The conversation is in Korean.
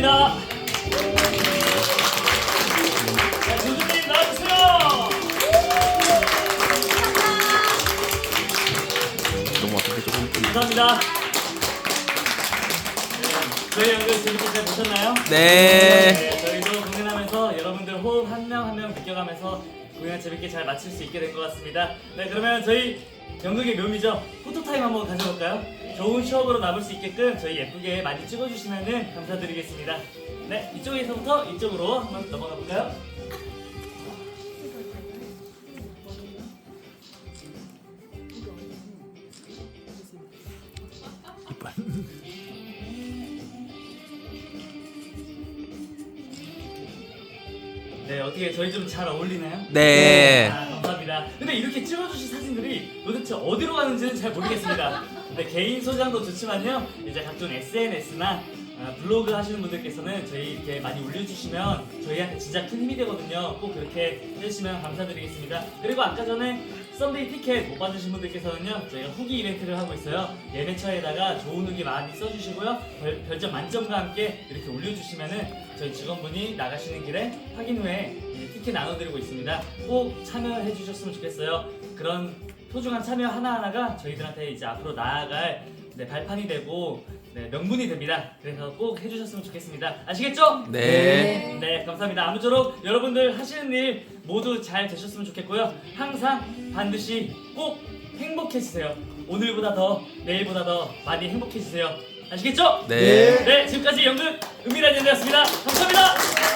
감사합니다. 자, 조주님 나와주세요. 너무 어떻게 조금 감사합니다. 네, 저희 연극 재밌게 잘 보셨나요? 네. 네, 저희도 공연하면서 여러분들 호흡 한 명 한 명 느껴가면서 공연 재밌게 잘 마칠 수 있게 된 것 같습니다. 네, 그러면 저희 연극의 묘미죠. 포토타임 한번 가져볼까요? 좋은 추억으로 남을 수 있게끔 저희 예쁘게 많이 찍어주시면 감사드리겠습니다. 네, 이쪽에서부터 이쪽으로 한번 넘어가 볼까요? 네, 어떻게 저희 좀 잘 어울리나요? 네. 아, 감사합니다. 근데 이렇게 찍어주신 사진들이 도대체 어디로 가는지는 잘 모르겠습니다. 네, 개인 소장도 좋지만요. 이제 각종 SNS나 블로그 하시는 분들께서는 저희 이렇게 많이 올려주시면 저희한테 진짜 큰 힘이 되거든요. 꼭 그렇게 해주시면 감사드리겠습니다. 그리고 아까 전에 썬데이 티켓 못 받으신 분들께서는요. 저희가 후기 이벤트를 하고 있어요. 예매처에다가 좋은 후기 많이 써주시고요. 별, 별점 만점과 함께 이렇게 올려주시면은 저희 직원분이 나가시는 길에 확인 후에 이 티켓 나눠드리고 있습니다. 꼭 참여해 주셨으면 좋겠어요. 그런 소중한 참여 하나하나가 저희들한테 이제 앞으로 나아갈 네, 발판이 되고 네, 명분이 됩니다. 그래서 꼭 해주셨으면 좋겠습니다. 아시겠죠? 네. 네, 감사합니다. 아무쪼록 여러분들 하시는 일 모두 잘 되셨으면 좋겠고요. 항상 반드시 꼭 행복해지세요. 오늘보다 더, 내일보다 더 많이 행복해지세요. 아시겠죠? 네. 네, 지금까지 연극 은밀한 연대였습니다. 감사합니다.